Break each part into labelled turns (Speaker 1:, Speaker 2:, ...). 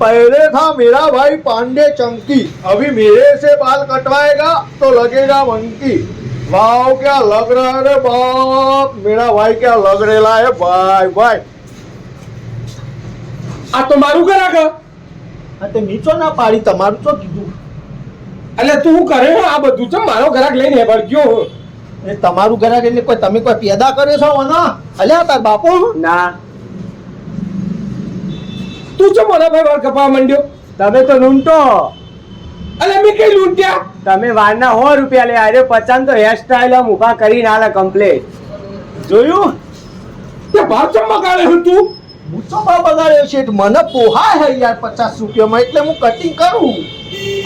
Speaker 1: पहले था मेरा भाई पांडे चंकी अभी मेरे से बाल कटवाएगा तो लगेगा मंकी वाह क्या लग रहा है रे बाप मेरा भाई क्या लग रहा है भाई भाई
Speaker 2: આ તો મારું ગ્રાહક હે.
Speaker 1: હા તે નીચો ના પાડી તમારું શું કીધું
Speaker 2: એટલે તું શું કરે હે? આ બધું છે મારો ગ્રાહક લઈને હેબર ગયો હું.
Speaker 1: એ તમારું ઘરાક એટલે કોઈ તમે કોઈ પેદા કર્યો છો ઓના અલ્યા તાર બાપો
Speaker 3: ના
Speaker 2: તું છે મને ભાઈ વાળ કપાવા માંડ્યો?
Speaker 3: તમે તો લૂંટો.
Speaker 2: અલે મેં કઈ લૂંટ્યા?
Speaker 3: તમે વારના સો રૂપિયા લે આર્યો પચાન તો હેર સ્ટાઈલ આમ ઊભા કરીને આલે કમ્પ્લેટ જોયું?
Speaker 2: તે ભાવ ચમ મગાડે હું તું?
Speaker 1: મૂછો ભાવ બગાડ્યો છે? મને પોહાય હે યાર પચાસ રૂપિયામાં એટલે હું કટિંગ કરું.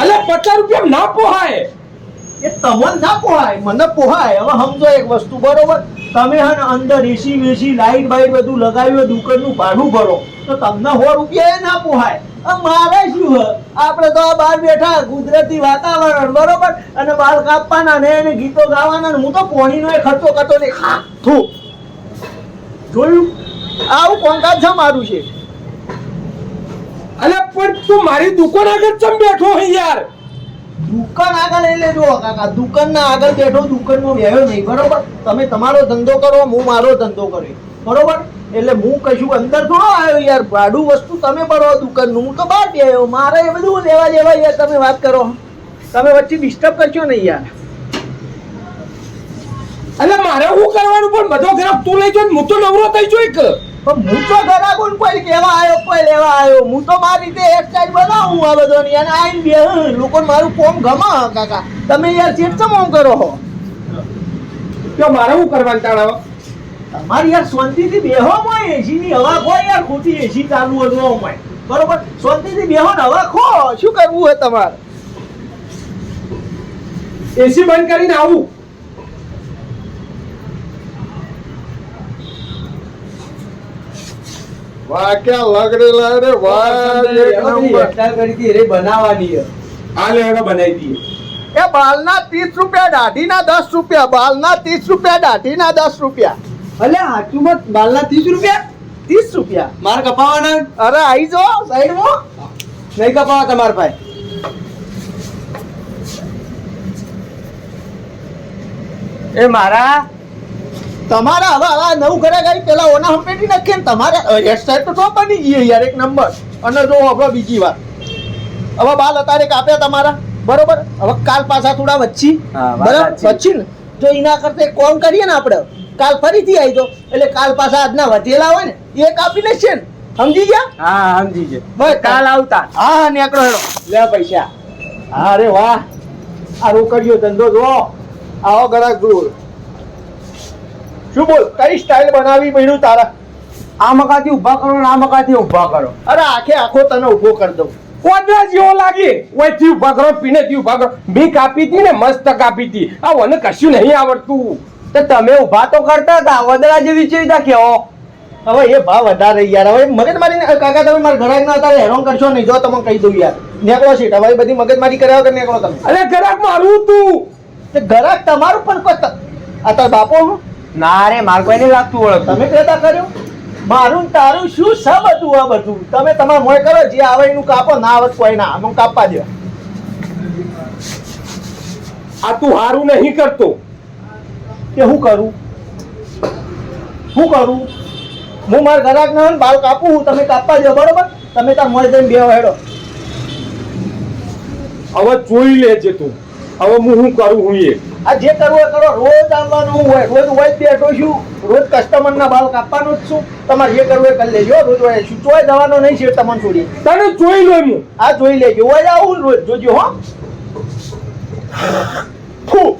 Speaker 2: અલે પચાસ રૂપિયા ના પોહાય.
Speaker 1: એ તમને ના પોહાય, મને પોહાય. હવે સમજો એક વસ્તુ, બરોબર? તમે હે અંદર એસી, વેસી લાઈટ બાઈટ બધું લગાવ્યું દુકાનનું ભાડું ભરો, તો તમને સો રૂપિયા ના પોહાય. મારે શું હે આપણે તો આ બહાર બેઠા કુદરતી વાતાવરણ, બરોબર? અને બાલ કાપવાના ને એને ગીતો ગાવાના ને, હું તો પોણીનો એ ખર્ચો કરતો નહીં ખા, થુ. જોયું? આવું કોંકાજ છે મારું છે?
Speaker 2: અલે, પણ તું મારી દુકાન આગળ ચમ બેઠો હે યાર?
Speaker 1: દુકાન આગળ એટલે જો કાકા, દુકાનના આગળ બેઠો દુકાનનો બેહ્યો નહીં, બરોબર? તમે તમારો ધંધો કરો, હું મારો ધંધો કર્યો બરોબર? એટલે હું કશું અંદર થોડો આવ્યો યાર, ભાડું વસ્તુ તમે ભરો દુકાનનું, હું તો બહાર બેહ્યો, મારે એ બધું લેવા દેવા યાર, તમે વાત કરો. તમે વચ્ચે ડિસ્ટર્બ કરશો નહીં યાર.
Speaker 2: એટલે મારે શું કરવાનું પણ બધો ગ્રાહક તું લઈ જો હું તો નવરો થઈ જો એક.
Speaker 1: પણ હું તો ઘરાકો ને કોઈ કેવા આવ્યો કોઈ લેવા આવ્યો. હું તો મારી રીતે હેરસ્ટાઈલ બનાવું આ બધોની. અને આઈને બે લોકોને મારું કોમ ગમે કાકા. તમે યાર ચેટ ચમ કરો હો?
Speaker 2: તો મારે શું કરવાનું તાણ હવે?
Speaker 1: તમારી યાર શાંતિથી બેહો મોય એસી ની હવા ખો યાર ખોટી એસી ચાલુ ન મોય બરોબર? શાંતિથી બેહો ને હવા ખો. શું કરવું હે તમારે?
Speaker 2: એસી બંધ કરીને આવું.
Speaker 1: વાહ ક્યાં લગ રેલા રે
Speaker 3: બનાવવાની હે.
Speaker 2: આ બનાવી દઈએ.
Speaker 1: એ બાલના ત્રીસ રૂપિયા દાઢીના દસ રૂપિયા બાલના ત્રીસ રૂપિયા દાઢીના દસ રૂપિયા.
Speaker 3: અલે હાચુમાં બાલના ત્રીસ રૂપિયા?
Speaker 1: ત્રીસ રૂપિયા?
Speaker 3: માર કપાવાના?
Speaker 1: અરે આવી જાઓ સાઈડમાં
Speaker 3: નહીં કપાવા તમારા ભાઈ. એ મારા
Speaker 1: તમારા હવે આ નવું ઘરે ગઈ પેલા ઓના હંપેટી નાખીએ ને તમારે હેરસ્ટાઈલ તો તો બની ગઈ યાર એક નંબર અને જો હવે બીજી વાત. હવે બાલ અત્યારે કાપ્યા તમારા. બરોબર? હવે કાલ પાછા થોડા વચ્ચી.
Speaker 3: હા,
Speaker 1: બરાબર. વચ્ચી ને. જો એના કરતા કોમ કરીએ ને આપણે? કાલ ફરીથી આવી જાઓ એટલે કાલ પાછા આજના વધેલા હોય ને એ કાપી છે ને. સમજી ગયા?
Speaker 3: હા સમજી ગયા.
Speaker 1: બસ.
Speaker 3: કાલ આવતા.
Speaker 1: હા હા નીકળો હેડો.
Speaker 3: લે પૈસા.
Speaker 1: અરે વાહ. આ રોકડ્યો ધંધો જો આવો ગરાક જુઓ શું બોલ? કઈ સ્ટાઇલ બનાવી પડ્યું તારા?
Speaker 3: આ મકાથી ઊભા કરો ને આ મકાથી ઊભા કરો.
Speaker 1: અરે આખે આખો તને ઊભો કરી દઉં.
Speaker 2: ઓદરા જેવો લાગે. ઓયથી ઊભા કરો પીને થી ઊભા કરો. બી કાપી હતી ને મસ્ત કાપી હતી આ મને કશું નહીં આવડતું.
Speaker 3: તો તમે ઊભા તો કરતા હતા વદરા જેવી છે ત્યાં કેવો?
Speaker 1: હવે એ ભાવ વધારે યાર. હવે મગજ મારી કાકા તમે મારા ઘરાક ના હતા હેરાન કરશો નહીં. જો તમે કહી દઉં યાર. નેકળો સીટ હવે બધી મગજમારી કર્યા કે નેકળો તમે?
Speaker 2: અરે ઘરાક મારું તું.
Speaker 1: તે ઘરાક તમારું પણ કોઈ અત્યારે આ તાર બાપો હું?
Speaker 3: ના રે માર કોઈ નહીં લાગતું ઓળખ
Speaker 1: તમે પેદા કર્યો? મારું તારું શું છે બધું આ બધું? તમે તમારે મોય કરો જે આવે એનું કાપો ના આવે કોઈ ના. અમુક કાપવા દો
Speaker 2: આ તું હારું નહીં કરતો.
Speaker 1: કે હું કરું? હું કરું? હું મારા ઘરાક ને બાલ કાપું હું તમે કાપવા દો બરોબર? તમે તાર મોય જઈને બે હેડો.
Speaker 2: હવે જોઈ લેજે તું. હવે હું શું કરું હું એ?
Speaker 1: આ જે કરવું એ કરો. રોજ આવવાનું હોય. રોજ હોય બેઠો છું. રોજ કસ્ટમર ના બાલ કાપવાનું જ છું. તમારે જે કરવું એ કરી લેજો. રોજ હોય છું ચોય જવાનો નહીં છે તમને છોડી.
Speaker 2: તને જોઈ લો હું
Speaker 1: આ જોઈ લેજો. હોય આવું રોજ. જોજો હો. ફુ.